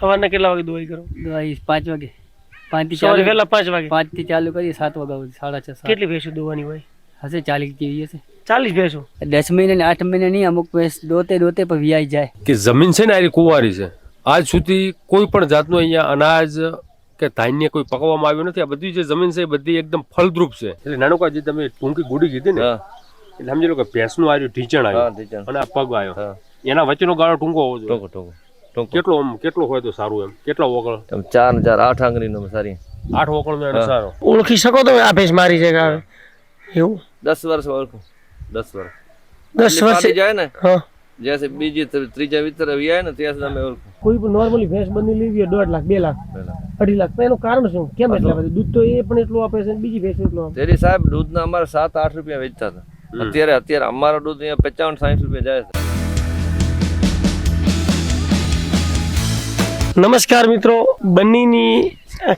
સવારના કેટલા વાગે દોવાઈ કરો? દવાઈ પાંચ વાગે. પાંચથી ચાલુ વહેલા પાંચ વાગે? પાંચથી ચાલુ કરીએ સાત વાગ્યા સુધી સાડા છ કેટલી ભેંસો દોવાની હોય? હશે ચાલીસ જેવી હશે. ચાલીસ ભેંસો? દસ મહિને ને આઠ મહિને નહીં અમુક ભેંસ દોતે દોતે પણ વિયાઈ જાય. કે જમીન છે ને આ કુંવારી છે? આજ સુધી કોઈ પણ જાતનું અહીંયા અનાજ કે ધાન્ય કોઈ પકવવામાં આવ્યું નથી. આ બધી જે જમીન છે એ બધી એકદમ ફળદ્રુપ છે. એટલે નાનકા જે તમે ટૂંકી ગુડી કીધી ને એટલે સમજી લો કે ભેંસનું આવ્યું ઢીંચણ આવ્યું અને આ પગ આવ્યો. એના વચ્ચેનો ગાળો ટૂંકો હોવો જોઈએ. ટોકો ટોકો ટોકો. કેટલો આમ કેટલો હોય તો સારું એમ? કેટલા વગળ તમે ચાર ને ચાર આઠ આંગળીનો સારી. આઠ વગળ નો સારો. ઓળખી શકો તમે આ ભેંસ મારી છે કે એવું? દસ વર્ષ ઓળખું. દસ વર્ષ. દસ વર્ષ જાય ને? હા. જ્યાં બીજી ત્રીજા વિતર આવ્યા ને ત્યાં સુધી અમે ઓળખું. કોઈ પણ નોર્મલી ભેંસ બની લેવી હોય દોઢ લાખ બે લાખ અઢી લાખ તો એનું કારણ શું? કેમ એટલા બધા? દૂધ તો એ પણ એટલું આપે છે બીજી ભેંસ એટલું આપે. તેરી સાહેબ દૂધના અમારે સાત આઠ રૂપિયા વેચતા હતા. અત્યારે અત્યારે અમારો દૂધ અહીંયા પચાવન સાઠ રૂપિયા જાય છે. નમસ્કાર મિત્રો, બન્નીની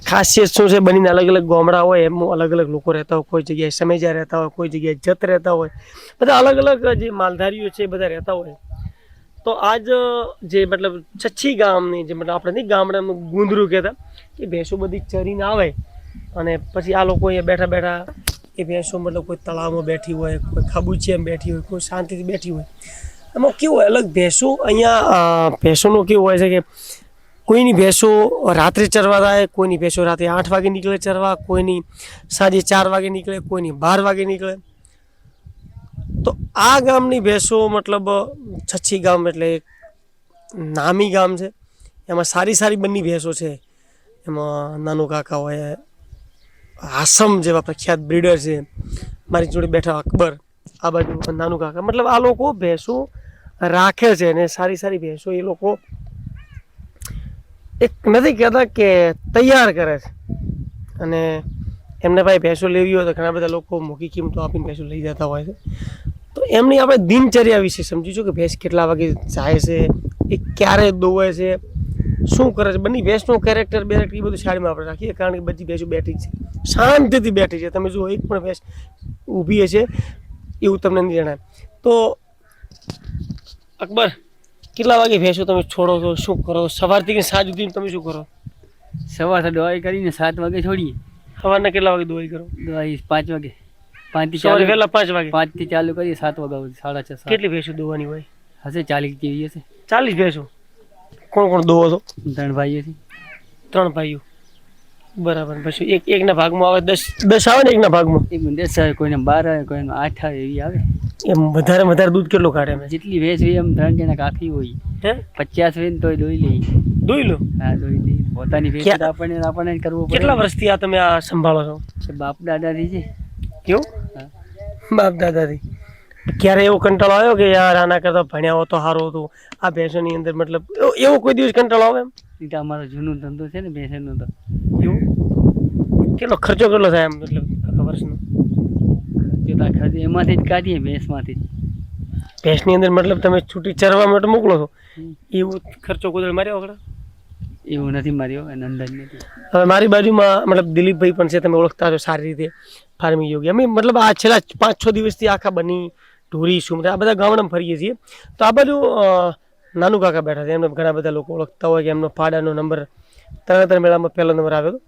ખાસિયત શું છે? બંનેના અલગ અલગ ગામડા હોય, એમ અલગ અલગ લોકો રહેતા હોય, કોઈ જગ્યાએ સમેજા રહેતા હોય, કોઈ જગ્યાએ જત રહેતા હોય, બધા અલગ અલગ જે માલધારીઓ છે એ બધા રહેતા હોય. તો આજ જે મતલબ છચ્છી ગામની જે મતલબ આપણે નહીં ગામડામાં ગુંદરું કહેતા એ ભેંસો બધી ચરીને આવે અને પછી આ લોકો અહીંયા બેઠા બેઠા એ ભેંસો મતલબ કોઈ તળાવમાં બેઠી હોય, કોઈ ખાબુચિયામાં બેઠી હોય, કોઈ શાંતિથી બેઠી હોય. એમાં કેવું હોય, અલગ ભેંસો અહીંયા ભેંસોનું કેવું હોય છે કે કોઈની ભેંસો રાત્રે ચરવા જાય, કોઈની ભેંસો રાત્રે આઠ વાગે નીકળે ચરવા, કોઈની સાંજે ચાર વાગે નીકળે, કોઈની બાર વાગે નીકળે. તો આ ગામની ભેંસો મતલબ, છચ્છી ગામ એટલે એક નામી ગામ છે. એમાં સારી સારી બંને ભેંસો છે. એમાં નાનું કાકા હોય, આસમ જેવા પ્રખ્યાત બ્રીડર છે. મારી જોડે બેઠા અકબર, આ બાજુ નાનું કાકા. મતલબ આ લોકો ભેંસો રાખે છે અને સારી સારી ભેંસો એ લોકો એક નથી કહેતા કે તૈયાર કરે છે. અને એમને ભાઈ ભેંસો લેવી હોય તો ઘણા બધા લોકો મોટી કિંમતો આપીને ભેંસો લઈ જતા હોય છે. તો એમની આપણે દિનચર્યા વિશે સમજીશું કે ભેંસ કેટલા વાગે જાય છે, એ ક્યારે દોવે છે, શું કરે છે? બંને ભેંસનું કેરેક્ટર બેરેક્ટર એ બધું સાડીમાં આપણે રાખીએ કારણ કે બધી ભેંસો બેઠી છે. શાંતિથી બેઠી છે. તમે જુઓ, એક પણ ભેંસ ઊભી હશે એવું તમને નહીં જણાય. તો અકબર કેટલા વાગે ભેંસો તમે છોડો છો? શું કરો? સવારથી કે સાંજ સુધી તમે શું કરો? સવારથી દવાઈ કરીને સાત વાગે છોડીએ. સવારના કેટલા વાગે દવાઈ કરો? દવાઈ પાંચ વાગે. પાંચથી સવારે ચાલુ વહેલા પાંચ વાગે? પાંચથી ચાલુ કરીએ સાત વાગ્યા સુધી સાડા છ કેટલી ભેંસો દોવાની હોય? હશે ચાલીસ જેવી હશે. ચાલીસ ભેંસો? કોણ કોણ દોવો છો? ત્રણ ભાઈઓ છે. ત્રણ ભાઈઓ. બરાબર. પછી એક એકના ભાગમાં આવે દસ દસ આવે ને એકના ભાગમાં? એક દસ આવે કોઈને બાર આવે કોઈને આઠ આવે એવી આવે. એમ વધારે વધારે દૂધ કેટલું કાઢે અમે જેટલી ભેંસ હોય એમ ત્રણ જણા કાફી હોય હે? પચાસ હોય ને તોય દોઈ લઈ દોઈ લો? હા દોઈ લઈ પોતાની ભેંસ આપણને આપણને કરવું પડે. કેટલા વર્ષથી આ તમે આ સંભાળો છો? બાપ દાદાથી છે. કેવું. બાપ દાદાથી. ક્યારે એવો કંટાળો આવ્યો કે યાર આના કરતાં ભણ્યા હોત તો સારું હતું? આ ભેંસોની અંદર મતલબ એવો- કોઈ દિવસ કંટાળો આવે એમ? અમારો જૂનો ધંધો છે ને ભેંસનો તો. એવું? કેટલો ખર્ચો કેટલો થાય એમ મતલબ આખા વર્ષનો? એમાંથી જ કાઢીએ ભેંસમાંથી જ. ભેંસની અંદર મતલબ તમે છૂટી ચરવા માટે મોકલો છો. એવું ખર્ચો કોઈ માર્યો વગર એવું નથી માર્યો નંદન નથી. હવે મારી બાજુમાં મતલબ દિલીપભાઈ પણ છે તમે ઓળખતા છો સારી રીતે ફાર્મિંગ યોગી અમે મતલબ આ છેલ્લા પાંચ છ દિવસથી આખા બની ઢોરી શું આ બધા ગામડામાં ફરીએ છીએ. તો આ બાજુ નાનું કાકા બેઠા છે એમને ઘણા બધા લોકો ઓળખતા હોય કે એમનો ફાડાનો નંબર તરણેતર મેળામાં પહેલો નંબર આવ્યો હતો.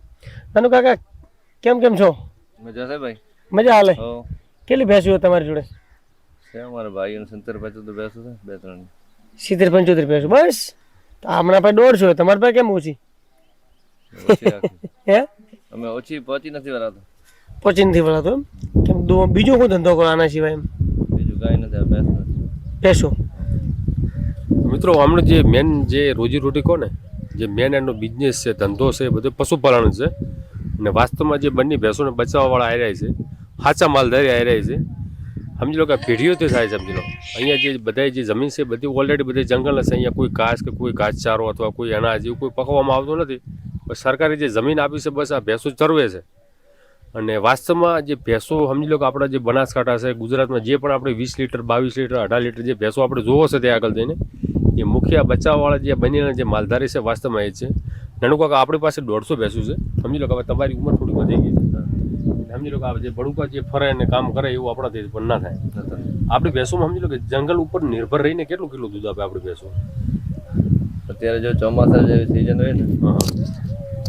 નાનું કાકા કેમ કેમ છો? મજા છે ભાઈ? મજા હાલે? હો. કેટલી ભેંસું હોય તમારી જોડે? છે અમારા ભાઈઓ સત્તર પંચોતેર તો બેસો છે બે ત્રણ. સિત્તેર પંચોતેર ભેંસું બસ. તો હમણાં પાસે દોઢસો છે તમારી પાસે કેમ ઓછી? ઓછી હે? અમે ઓછી પહોંચી નથી વળાતો. પહોંચી નથી વળાતો એમ? કેમ દો બીજો કોઈ ધંધો કરો આના સિવાય એમ? બીજું કાંઈ નથી ભેંસો મિત્રો હમણાં જે મેન જે રોજીરોટી કહો ને જે મેન એનો બિઝનેસ છે ધંધો છે એ બધું પશુપાલન છે. અને વાસ્તવમાં જે બંને ભેંસોને બચાવવાવાળા આવી રહ્યા છે સાચા માલધારી આવી રહી છે. સમજી લો કે આ તો થાય સમજી લો. અહીંયા જે બધા જે જમીન છે, બધી ઓલરેડી બધી જંગલ હશે. અહીંયા કોઈ ઘાસ કે કોઈ ઘાસચારો અથવા કોઈ અનાજ એવું કોઈ પકવવામાં આવતું નથી. પણ સરકારે જે જમીન આપી છે, બસ આ ભેંસો ચરવે છે. અને વાસ્તવમાં જે ભેંસો, સમજી લો કે આપણા જે બનાસકાંઠા છે, ગુજરાતમાં જે પણ આપણે વીસ લીટર, બાવીસ લીટર, અઢાર લીટર જે ભેંસો આપણે જોવો છે તે આગળ જઈને, એ મુખ્ય બચાવવાળા જે બનીને જે માલધારી છે, વાસ્તવમાં એ છે. નાનું કાકા, આપણી પાસે દોઢસો ભેંસું છે. સમજી લો કે તમારી ઉંમર થોડી વધી ગઈ સમજી લો કે આ જે ભડુકા જે ફરે અને કામ કરે એવું આપણાથી પણ ના થાય. આપણી ભેંસોમાં સમજી લો કે જંગલ ઉપર નિર્ભર રહીને કેટલું કેટલું દૂધ આપે આપણી ભેંસો? અત્યારે જો ચોમાસા જેવી સિઝન હોય ને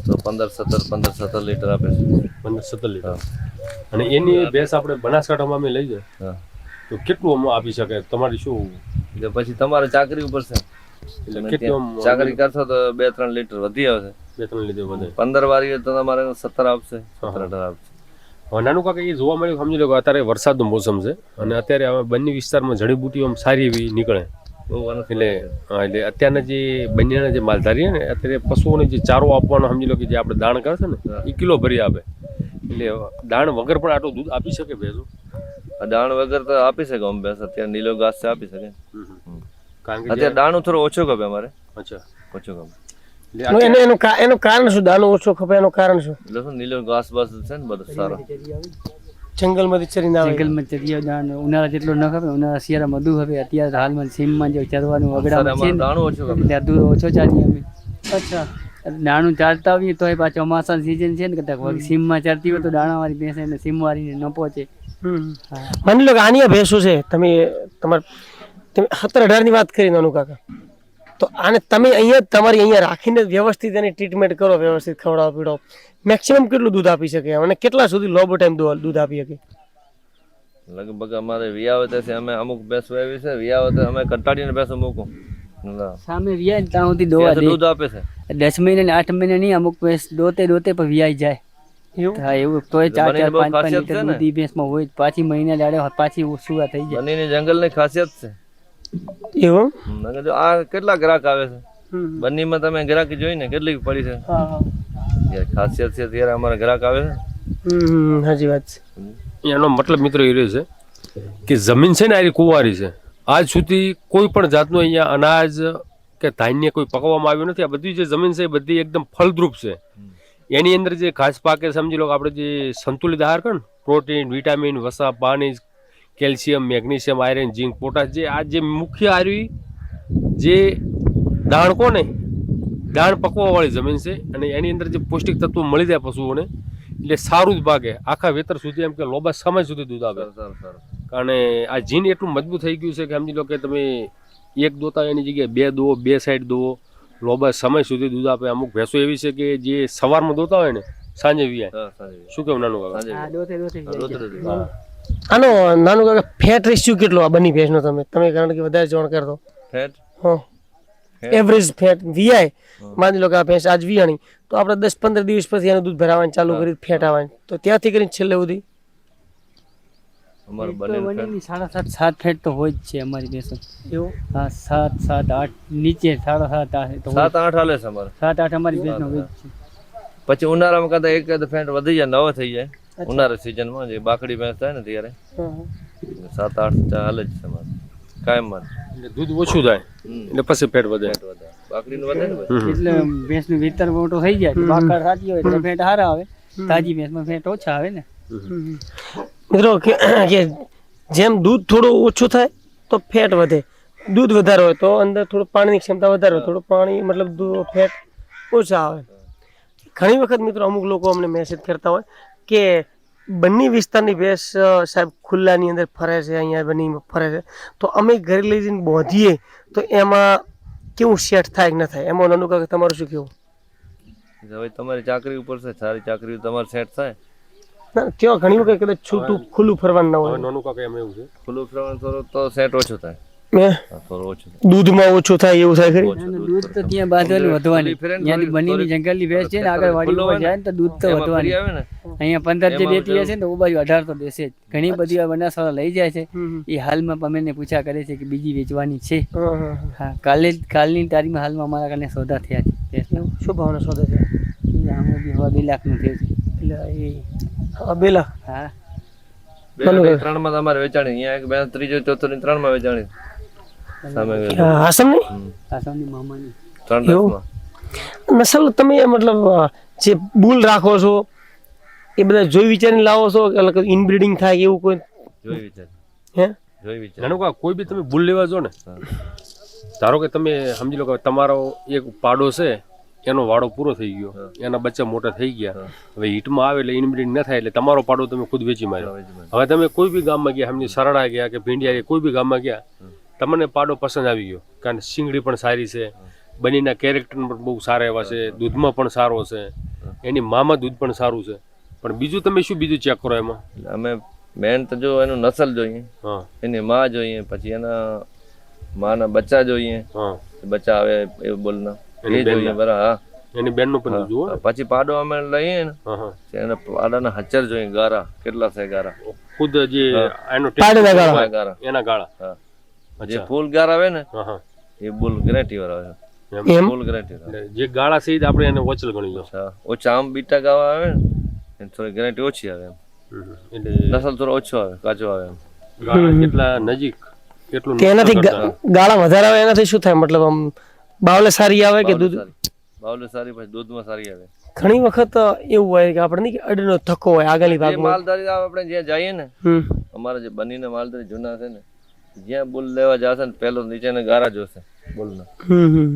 તો પંદર સત્તર પંદર સત્તર લીટર આપે છે. પંદર સત્તર લીટર. અને એની ભેંસ આપણે બનાસકાંઠામાં અમે લઈ જાય. તો કેટલું આપી શકે? તમારી શું એટલે પછી તમારે ચાકરી ઉપર છે. ચાકરી કરશો તો બે ત્રણ લીટર વધી આવશે. બે ત્રણ લીધે વધે. પંદર વારી તો તમારે સત્તર આપશે સત્તર અઢાર આપશે. નાનું કાકા એ જોવા મળ્યું સમજી લો કે અત્યારે વરસાદનું મોસમ છે અને અત્યારે હવે બંને વિસ્તારમાં જડીબુટીઓ આમ સારી એવી નીકળે. એટલે એટલે અત્યારના જે બંનેના જે માલધારી ને અત્યારે પશુઓને જે ચારો આપવાનો સમજી લો કે જે આપણે દાણ કરશે ને એ કિલો ભરી આપે. એટલે દાણ વગર પણ આટલું દૂધ આપી શકે ભેંસો? આ દાણ વગર તો આપી શકે અમે ભેંસ. અત્યારે નીલો ઘાસ આપી શકે. કારણ કે અત્યારે દાણું થોડું ઓછું ગમે અમારે. અચ્છા. ઓછું એટલે એનું એનું- એનું કારણ શું? દાણો ઓછો ખપે એનું કારણ શું? એટલે શું નીલો ઘાસ બાસ છે ને બધું સારો. જંગલમાંથી ચરીને આવે. જંગલમાં ચરી દાણ ઉનાળા જેટલો ન ખપે ઉનાળા શિયાળા મધુ ખપે. અત્યારે હાલમાં સીમમાં જે ચરવાનું વગડામાં છે દાણો ને દાણું ઓછું ખપે. ત્યાં દૂધ ઓછો ચાલીએ અમે. અચ્છા. દાણું ચાલતા આવીએ તોય પાછો ચોમાસાની સિઝન છે ને કદાચ સીમમાં ચાલતી હોય તો દાણાવાળી ભેંસ એને સીમવાળીને ન પહોંચે હમ. માની લો કે આની ભેંસો છે તમે તમારે તમે સત્તર અઢારની વાત કરી નાનું કાકા. તો આને તમે અહીંયા તમારી અહીંયા રાખીને વ્યવસ્થિત એની ટ્રીટમેન્ટ કરો વ્યવસ્થિત ખવડાવો પીડો મેક્સિમમ કેટલું દૂધ આપી શકે અને કેટલા સુધી લોબો ટાઈમ દૂધ આપી શકે? લગભગ અમારે વિયાવતે છે અમે અમુક ભેંસો એવી છે વિયાવતે અમે કંટાળીને ભેંસો મૂકું. સામે વિયાય ત્યાં સુધી દોવા દે. દૂધ આપે છે. દસ મહિને ને આઠ મહિને નહીં અમુક ભેંસ દોતે દોતે પણ વિયાઈ જાય. એવું? હા એવું. તોય ચાર ચાર પાંચ પાંચ લીટર દૂધ ભેંસમાં હોય. પાછી મહિના દાડે પાછી સુવા થઈ જાય. જંગલ જંગલની ખાસિયત છે. એવું? નકર આ કેટલા ગ્રાહક આવે છે? હમ. બનીમાં તમે ગ્રાહક જોઈ ને કેટલી પડી છે? હા હા. ખાસિયત છે ત્યારે અમારા ગ્રાહક આવે છે? હમ સાચી વાત છે. એનો મતલબ મિત્રો એ રહ્યો છે કે જમીન છે ને આ કુંવારી છે. આજ સુધી કોઈ પણ જાતનું અહીંયા અનાજ કે ધાન્ય કોઈ પકવવામાં આવ્યું નથી. આ બધી જે જમીન છે એ બધી એકદમ ફળદ્રુપ છે. એની અંદર જે ઘાસ પાકે સમજી લો કે આપણે જે સંતુલિત આહાર કરે ને પ્રોટીન વિટામિન વસા પાણી calcium magnesium iron zinc potash જે આ જે મુખ્ય આર્યું જે દાણ કોને? દાણ પકવાવાળી જમીન છે અને એની અંદર જે પૌષ્ટિક તત્વો મળી જાય પશુઓને એટલે સારું જ ભાગે. આખા વેતર સુધી એમ કે લોબા સમય સુધી દૂધ આપે. સારું સારું સારું કારણ આ જીન એટલું મજબૂત થઈ ગયું છે કે સમજી લો કે તમે એક દોતા એની જગ્યાએ બે દો બે સાઈડ દો લોબા સમય સુધી દૂધ આપે. અમુક ભેંસો એવી છે કે જે સવારમાં દોતા હોય ને સાંજે વિયાય. શું કેવું નાનું કાકા આનો નાનું કાકા ફેટ રેશિયો કેટલો આ બની ભેંસનો તમે? તમે કારણ કે વધારે જોણ કરતો. ફેટ હા. એવરેજ ફેટ વીઆઈ માની લો કે આ ભેંસ આજ વિયાણી. તો આપણે દસ પંદર દિવસ પછી એનું દૂધ ભરાવાનું ચાલુ કરી ફેટ આવવાનું. તો ત્યાંથી કરીને છેલ્લે સુધી. સાડા સાત સાત ફેટ તો હોય જ છે અમારી ભેંસો. એવું? હા સાત સાત આઠ નીચે સાડા સાત આઠ સાત આઠ હાલે છે અમારે. સાત આઠ અમારી ભેંસનો હોય જ છે. પછી ઉનાળામાં કદાચ એક કદાચ ફેટ વધી જાય નવો થઈ જાય. ઉનાળા સિઝનમાં જે બાકડી ભેંસ થાય ને ત્યારે સાત આઠ ચાલે હાલે જ છે કાયમમાં એટલે દૂધ ઓછું થાય. એટલે પછી પેટ વધે. ફેટ વધે. બાકડીનું વધે ને એટલે ભેંસનું વિતર મોટો થઈ જાય બાકડ સાચી હોય એટલે ફેટ સારા આવે. તાજી ભેંસમાં ફેટ ઓછા આવે ને. મિત્રો કે કે જેમ દૂધ થોડું ઓછું થાય તો ફેટ વધે. દૂધ વધારે હોય તો અંદર થોડું પાણીની ક્ષમતા વધારે હોય થોડું પાણી મતલબ ફેટ ઓછા આવે. ઘણી વખત મિત્રો અમુક લોકો અમને મેસેજ કરતા હોય કે બંને વિસ્તારની ભેંસ સાહેબ ખુલ્લાની અંદર ફરે છે અહીંયા બની ફરે છે. તો અમે ઘરે લઈ જઈને બોંધીએ તો એમાં કેવું સેટ થાય કે ન થાય? એમાં નાનું કાકા તમારું શું કેવું હવે તમારી ચાકરી ઉપર છે સારી ચાકરી તમારે સેટ થાય. ના ત્યાં ઘણી વખત કદાચ છૂટું ખુલ્લું ફરવાનું ના હોય. નાનું કાકા એમ એવું છે. ખુલ્લું ફરવાનું તો સેટ ઓછું થાય. દૂધમાં ઓછું થાય એવું થાય ખરી? દૂધ તો ત્યાં બાંધવાની વધવાની. ત્યાંથી બનીની જંગલની ભેંસ છે ને આગળ વાડી ઉપર જાય ને તો દૂધ તો વધવાની. આવે અહીંયા પંદર જે દેતી હશે ને તો બાજુ અઢાર તો દેશે જ. ઘણી બધી આ બનાસવાળા લઈ જાય છે. એ હાલમાં અમે પૂછા કરે છે કે બીજી વેચવાની છે. હા કાલે કાલની તારીખમાં હાલમાં અમારા કને સોદા થયા છે. શું ભાવના સોદા આમાં બી લાખનું થયું છે. એટલે એ હા, બે લાખ? હા. ત્રણમાં તમારે વેચાણી. અહીંયા એક બે ત્રીજો ચોથો ની ત્રણમાં વેચાણી. મામાની. ત્રણ નસલ તમે મતલબ જે બુલ રાખો છો એ બધા જોઈ વિચારીને લાવો છો કે ઇનબ્રીડિંગ થાય એવું કોઈ? જોઈ વિચાર હે? જોઈ વિચાર નાનું કોઈ બી તમે ભૂલ લેવા જો ને ધારો કે તમે સમજી લો કે તમારો એક પાડો છે એનો વાડો પૂરો થઈ ગયો. એના બચ્ચા મોટા થઈ ગયા. હવે હીટમાં આવે એટલે ઇનબ્રીડિંગ ન થાય એટલે તમારો પાડો તમે ખુદ વેચી માર્યો. હવે તમે કોઈ બી ગામમાં ગયા સમજી સરણા ગયા કે ભીંડિયા ગયા કોઈ બી ગામમાં ગયા તમને પાડો પસંદ આવી ગયો. કારણ કે શીંગડી પણ સારી છે. બનીના કેરેક્ટર પણ બહુ સારા એવા છે. દૂધમાં પણ સારો છે. એની મામાં દૂધ પણ સારું છે. પણ બીજું તમે શું બીજું ચેક કરો એમાં? અમે મેન તો જો એનું નસલ જોઈએ. એની માં જોઈએ પછી એના માના બચ્ચા જોઈએ. બચ્ચા આવે એ બોલના. એ જોઈએ બરાબર હા. એની બેનનું પણ જુઓ પછી પાડો અમે લઈએ ને. હા હા. તો એને પાડાના હચ્ચર જોઈએ ગારા. કેટલા છે ગારા? ખુદ જે એનો પાડેના ગાળા. ગારા એના ગાળા. હા. જે ફૂલ ગાર આવે ને હા હા એ બુલ ગેરંટી વાળા આવે. ફૂલ ગેરંટી જે ગાળા સહિત આપણે એને ઓછલ ગણી લો ઓછા આમ બીટા ગાવા આવે ને થોડી ગેરંટી ઓછી આવે એમ. એટલે નસલ થોડો ઓછો આવે કાચો આવે એમ. ગાળા જેટલા નજીક કેટલું કે એનાથી. ગાળા વધારે આવે એનાથી શું થાય? મતલબ આમ બાવલે સારી આવે કે દૂધ? બાવલે સારી. પછી દૂધમાં સારી આવે. ઘણી વખત એવું હોય કે આપણે નહીં કે અડીનો ધક્કો હોય આગળની ભાગમાં. માલધારી આવે આપણે જ્યાં જઈએ ને અમારે જે બનીને માલધારી જૂના છે ને જ્યાં બુલ લેવા જશે ને પહેલો નીચેના ગારા જોશે બુલના. હમ હમ.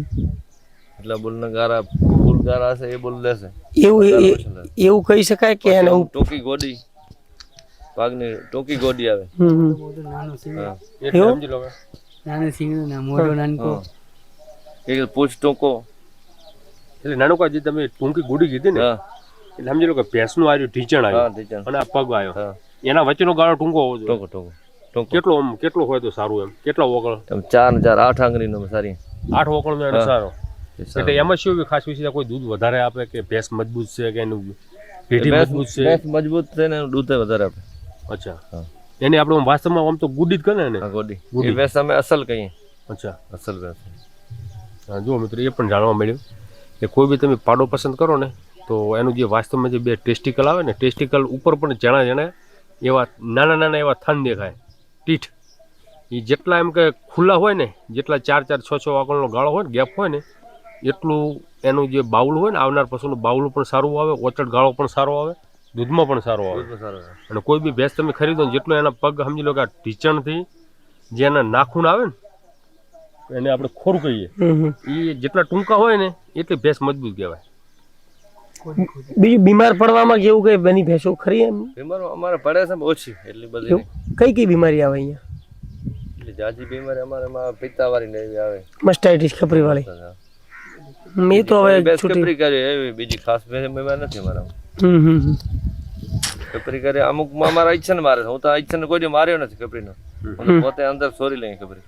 એટલે બુલના ગારા બુલ ગારા હશે એ બુલ લેશે. એવું એવું કહી શકાય કે એને ટોકી ગોડી પાગની ટોકી ગોડી આવે. નાનું એટલે સમજી લો કે નાનું સિંગડું ના મોટો નાનકો. એક પૂછ ટોકો. એટલે નાનું કાજી તમે ટૂંકી ગોડી કીધી ને એટલે સમજી લો કે ભેંસનું આવ્યું ઢીંચણ આવ્યું અને આ પગ આવ્યો. હા. એના વચ્ચેનો ગાળો ટૂંકો હોવો જોઈએ. ટોકો ટૂંકો. કેટલો આમ કેટલો હોય તો સારું એમ? કેટલા વોકળ? એમ ચાર ને ચાર આઠ આંગળીનો સારી. આઠ વોકળ નો સારો. એટલે એમાં શું ખાસ વિશે કોઈ દૂધ વધારે આપે કે ભેંસ મજબૂત છે કે એનું પેઢી મજબૂત છે? ભેંસ મજબૂત છે ને દૂધ વધારે આપે. અચ્છા. એની આપણે વાસ્તવમાં આમ તો ગુડી જ કરે ને? ગુડી. ભેંસ અમે અસલ કહીએ. અચ્છા. અસલ ભેંસ. હા, જુઓ મિત્રો એ પણ જાણવા મળ્યું કે કોઈ બી તમે પાડો પસંદ કરો ને તો એનું જે વાસ્તવમાં જે બે ટેસ્ટિકલ આવે ને ટેસ્ટિકલ ઉપર પણ જણા જણા એવા નાના નાના એવા થન દેખાય. ટીઠ એ જેટલા એમ કે ખુલ્લા હોય ને જેટલા ચાર ચાર છ છ વાગણનો ગાળો હોય ને ગેપ હોય ને એટલું એનું જે બાઉલ હોય ને આવનાર પશુનું બાઉલ પણ સારું આવે ઓચડ ગાળો પણ સારો આવે દૂધમાં પણ સારો આવે. અને કોઈ બી ભેંસ તમે ખરીદો ને જેટલો એના પગ સમજી લો કે આ ઢીચણથી જે એના નાખૂન આવે ને એને આપણે ખોરું કહીએ. એ જેટલા ટૂંકા હોય ને એટલી ભેંસ મજબૂત કહેવાય બીજું બીમાર પડવામાં કેવું કઈ બની ભેંસો ખરી એમ? બીમાર અમારે પડે છે ઓછી એટલી બધી. કઈ કઈ બીમારી આવે અહીંયા? એટલે જાજી બીમારી અમારે એમાં પિત્તાવાળી ને એવી આવે. મસ્ટાઇટિસ ખપરી વાળી હા. તો હવે કપરી કરી એવી બીજી ખાસ બીમારી નથી મારા હમ હમ ખપરી કરી અમુકમાં મારા ઈચ્છા મારે હું તો ઈચ્છા ને કોઈ માર્યો નથી ખપરીનો. પોતે અંદર સોરી લઈ ખપરી.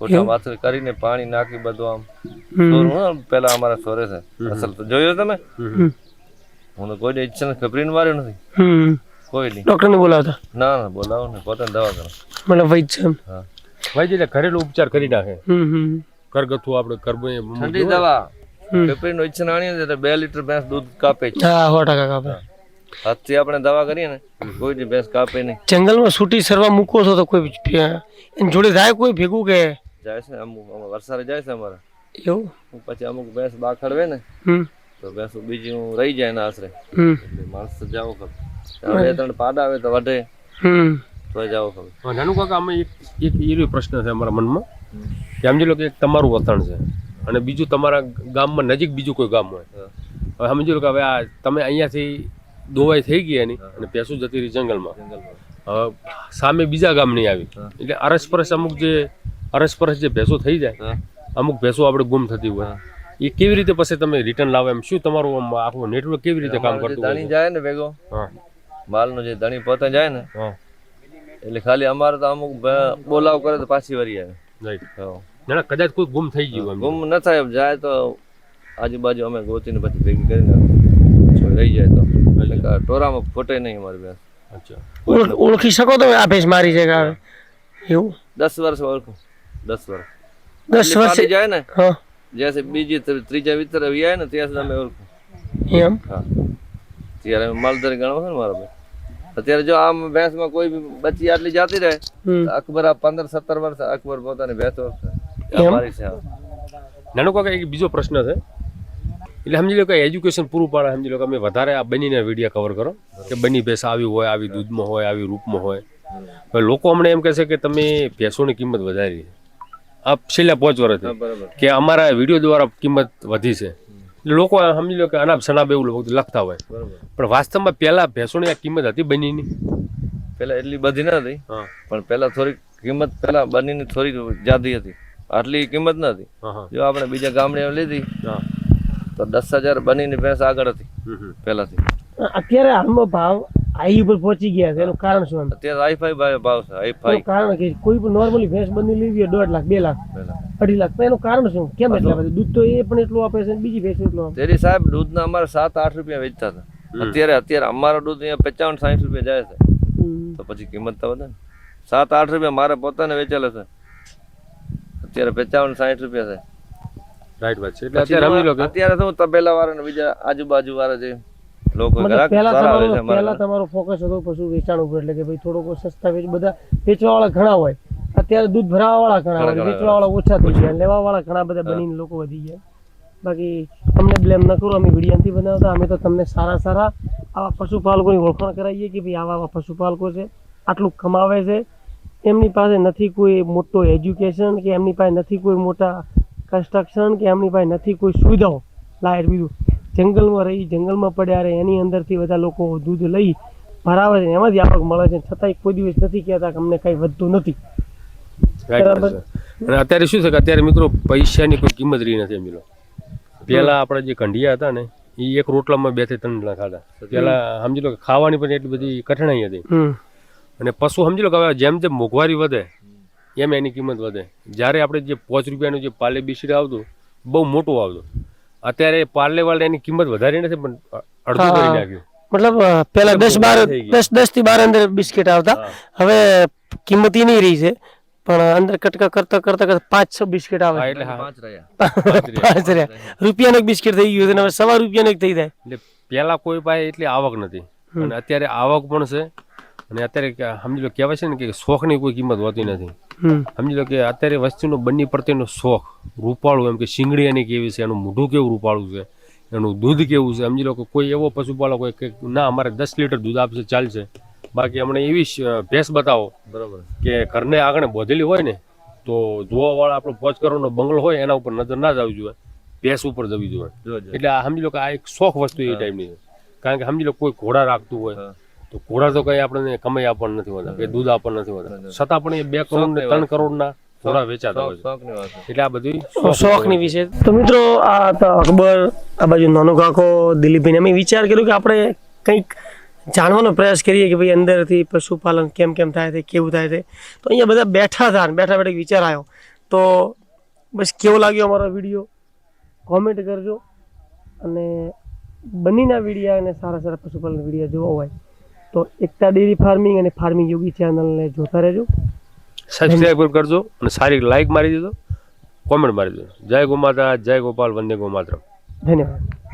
ખોટા માથે કરીને પાણી નાખી બધું આમ. પેલા અમારા સોરે છે. અસલ તો જોયો તમે. હું તો કોઈ દી ઈચ્છા ને કપરીને માર્યો નથી. હમ. કોઈ નહીં ડોક્ટરને બોલાવતા? ના ના બોલાવો ને પોતે દવા કરો. મતલબ વૈદ છે હા. ભાઈ એટલે ઘરેલું ઉપચાર કરી નાખે. હમ હમ. કરગથું આપણે કરબે ઠંડી દવા. કપરીનો ઈચ્છા આણીએ એટલે બે લીટર ભેંસ દૂધ કાપે છે હા સો ટકા કાપે. હાથથી આપણે દવા કરીએ ને કોઈ ભેંસ કાપે નહીં. જંગલમાં છૂટી સરવા મૂકો છો તો કોઈ એની જોડે જાય કોઈ ભેગું કે? જાય છે અમુક અમુક વરસાદે જાય છે અમારે. એવું? પછી અમુક ભેંસ બાખડવે ને હમ. તો ભેંસ બીજું રહી જાય એના આશરે. એટલે માણસ તો જાવો ખબર બે ત્રણ પાડા આવે તો વધે. તો જાવો ખબર નાનું કાકા અમે એક એક એવો પ્રશ્ન છે અમારા મનમાં. કે સમજી લો કે એક તમારું વતન છે અને બીજું તમારા ગામમાં નજીક બીજું કોઈ ગામ હોય. હવે સમજી લો કે હવે આ તમે અહીંયાથી દોવાઈ થઈ ગઈ એની અને પેસું જતી રહી જંગલમાં. જંગલમાં. હવે સામે બીજા ગામની આવી. એટલે અરસપરસ અમુક જે અરસપરસ જે ભેંસો થઈ જાય અમુક ભેંસો આપણે ગુમ થતી હોય. એ કેવી રીતે પછી તમે રિટર્ન લાવો? એમ શું તમારું આમ આખું નેટવર્ક કેવી રીતે કામ કરતું ધણી જાય ને ભેગો માલનો જે ધણી પોતે જાય ને એટલે ખાલી અમારે તો અમુક બોલાવ કરે તો પાછી વરી આવે. રાઈટ હા. ના કદાચ કોઈ ગુમ થઈ ગયું ગુમ ન થાય જાય તો આજુબાજુ અમે ગોતીને પછી ભેગી કરીને રહી જાય તો. એટલે ટોરામાં ફોટે નહીં અમારી ભેંસ અચ્છા. ઓળખી શકો તમે આ ભેંસ મારી છે કે એવું? દસ વર્ષ ઓળખું. દસ વર્ષ. દસ વર્ષ? જાય ને હા. જ્યાં બીજી ત્રીજા વિતર આવ્યા ને ત્યાં સુધી અમે ઓળખું. એમ? હા. ત્યારે માલધારી ગણવા ને મારા ભાઈ. અત્યારે જો આમ ભેંસમાં કોઈ બી બચ્ચી આટલી જાતી રહે અકબર આ પંદર સત્તર વર્ષ અકબર પોતાની ભેંસ ઓળખે અમારી છે નાનો કાકા એક બીજો પ્રશ્ન છે. એટલે સમજી લો કે એજ્યુકેશન પૂરું પાડે સમજી લો કે અમે વધારે આ બનીને વીડિયો કવર કરો કે બની ભેંસ આવી હોય આવી દૂધમાં હોય આવી રૂપમાં હોય. લોકો હમણાં એમ કહે છે કે તમે ભેંસોની કિંમત વધારી. છેલ્લા પાંચ વર્ષથી. કે અમારા વીડિયો દ્વારા કિંમત વધી છે. લોકો સમજી લો કે અનાપ શનાપ એવું લોકો લખતા હોય. બરાબર. પણ વાસ્તવમાં પહેલા ભેંસોની આ કિંમત હતી બનીની. પેલા એટલી બધી ન હતી. પણ પેલા થોડીક કિંમત પેલા બનીની થોડીક જાદી હતી. આટલી કિંમત નથી હા હા. જો આપણે બીજા ગામડે લીધી હા. તો દસ હજાર બનીની ભેંસ આગળ હતી. પહેલાથી. અત્યારે હાલમાં ભાવ હાઈ ઉપર પહોંચી ગયા છે એનું કારણ શું એમ? અત્યારે હાઈફાઈ ભાવ ભાવ છે આઈ ફાઈ. કારણ કે કોઈ પણ નોર્મલી ભેંસ બની લેવી હોય દોઢ લાખ બે લાખ અઢી લાખ તો એનું કારણ શું? કેમ એટલા બધા? દૂધ તો એ પણ એટલું આપે છે બીજી ભેંસ એટલું આપે. તેરી સાહેબ દૂધના અમારે સાત આઠ રૂપિયા વેચતા હતા. અત્યારે અત્યારે અમારા દૂધ અહીંયા પચાવન સાઠ રૂપિયા જાય છે. તો પછી કિંમત તો વધે ને. સાત આઠ રૂપિયા મારે પોતાને વેચેલા છે. અત્યારે પચાવન સાઠ રૂપિયા છે. રાઈટ વાત છે. એટલે અત્યારે સમજી લો અત્યારે શું તબેલા વાળા ને બીજા આજુબાજુ વાળા જે લોકો ગ્રાહક સારા આવે છે પહેલા તમારો ફોકસ હતો પશુ વેચાણ ઉપર એટલે કે ભાઈ થોડોક સસ્તા વેચ બધા વેચવા વાળા ઘણા હોય. અત્યારે દૂધ ભરાવા વાળા ઘણા હોય ઓછા થઈ ગયા ઘણા બધા બનીને લોકો વધી ગયા. બાકી અમને બ્લેમ ન કરો અમે વીડિયો નથી બનાવતા અમે તો તમને સારા સારા આવા પશુપાલકોની ઓળખાણ કરાવીએ કે ભાઈ આવા આવા પશુપાલકો છે આટલું કમાવે છે. એમની પાસે નથી કોઈ મોટો એજ્યુકેશન કે એમની પાસે નથી કોઈ મોટા કન્સ્ટ્રક્શન કે એમની પાસે નથી કોઈ સુવિધાઓ. લાયર બીજું જંગલમાં રહી જંગલમાં પડ્યા રહે એની અંદરથી બધા લોકો દૂધ લઈ ભરાવે છે. એમાંથી આવક મળે છે. છતાંય કોઈ દિવસ નથી કહેતા કે અમને કંઈ વધતું નથી. બરાબર. અને અત્યારે શું છે કે અત્યારે મિત્રો પૈસાની કોઈ કિંમત રહી નથી લો પહેલા આપણે જે કંઢિયા હતા ને એ એક રોટલામાં બેથી ત્રણ ખાતા પેલા સમજી લો કે ખાવાની પણ એટલી બધી કઠણાઈ હતી. અને પશુ સમજી લો કે હવે જેમ જેમ મોંઘવારી વધે એમ એની કિંમત વધે. જ્યારે આપણે જે પાંચ રૂપિયાનું જે પાલે બિસ્કીટ આવતું બહુ મોટું આવતું. અત્યારે પાર્લે વાળા એની કિંમત વધારી નથી પણ અડધું કરી નાખ્યું. મતલબ પેલા દસ બાર દસ દસથી બાર અંદર બિસ્કિટ આવતા. હવે કિંમત એ નહીં રહી છે પણ અંદર કટકા કરતા કરતા કરતા પાંચ છ બિસ્કિટ આવે. એટલે પાંચ રહ્યા. પાંચ રહ્યા. રૂપિયાનું એક બિસ્કિટ થઈ ગયું હવે સવા રૂપિયાનું એક થઈ જાય. એટલે પેલા કોઈ પાસે એટલી આવક નથી. અને અત્યારે આવક પણ છે અને અત્યારે સમજી લો કહેવાય છે ને કે શોખની કોઈ કિંમત હોતી નથી. સમજી લો કે અત્યારે વસ્તુનો બંને પ્રત્યેનો શોખ રૂપાળું એમ કે શીંગડી એની કેવી છે એનું મોઢું કેવું રૂપાળું છે એનું દૂધ કેવું છે સમજી લો કે કોઈ એવો પશુપાલક હોય કે ના અમારે દસ લીટર દૂધ આપશે ચાલશે. બાકી હમણાં એવી ભેંસ બતાવો બરાબર. કે ઘરને આગળ બોધેલી હોય ને તો જોવાવાળા આપણો પોચ કરોડનો બંગલો હોય એના ઉપર નજર ના જ આવવી જોઈએ ભેંસ ઉપર જવી જોઈએ. એટલે આ સમજી લો કે આ એક શોખ વસ્તુ એ ટાઈમની કારણ કે સમજી લો કોઈ ઘોડા રાખતું હોય. તો ઘોડા તો કઈ આપણને કમાઈ આપણને નથી હોતા કે દૂધ આપણને નથી હોતા. છતાં પણ એ બે કરોડ ને ત્રણ કરોડના ઘોડા વેચાતા હોય છે. એટલે આ બધી શોખની વિશે. તો મિત્રો આ અકબર આ બાજુ નાનો કાકો દિલીપભાઈને અમે વિચાર કર્યો કે આપણે કંઈક જાણવાનો પ્રયાસ કરીએ કે ભાઈ અંદરથી પશુપાલન કેમ કેમ થાય છે કેવું થાય છે. તો અહીંયા બધા બેઠા હતા બેઠા બેઠા વિચાર આવ્યો. તો બસ કેવો લાગ્યો અમારો વીડિયો? કોમેન્ટ કરજો. અને બંનેના વિડીયા અને સારા સારા પશુપાલન વિડીયા જોવા હોય તો એકતા ડેરી ફાર્મિંગ અને ફાર્મિંગ યોગી ચેનલને જોતા રહેજો. સબસ્ક્રાઈબ કરજો અને સારી લાઈક મારી દેજો કોમેન્ટ મારી દેજો. જય ગોમાતા જય ગોપાલ વંદે ગોમાત્ર ધન્યવાદ.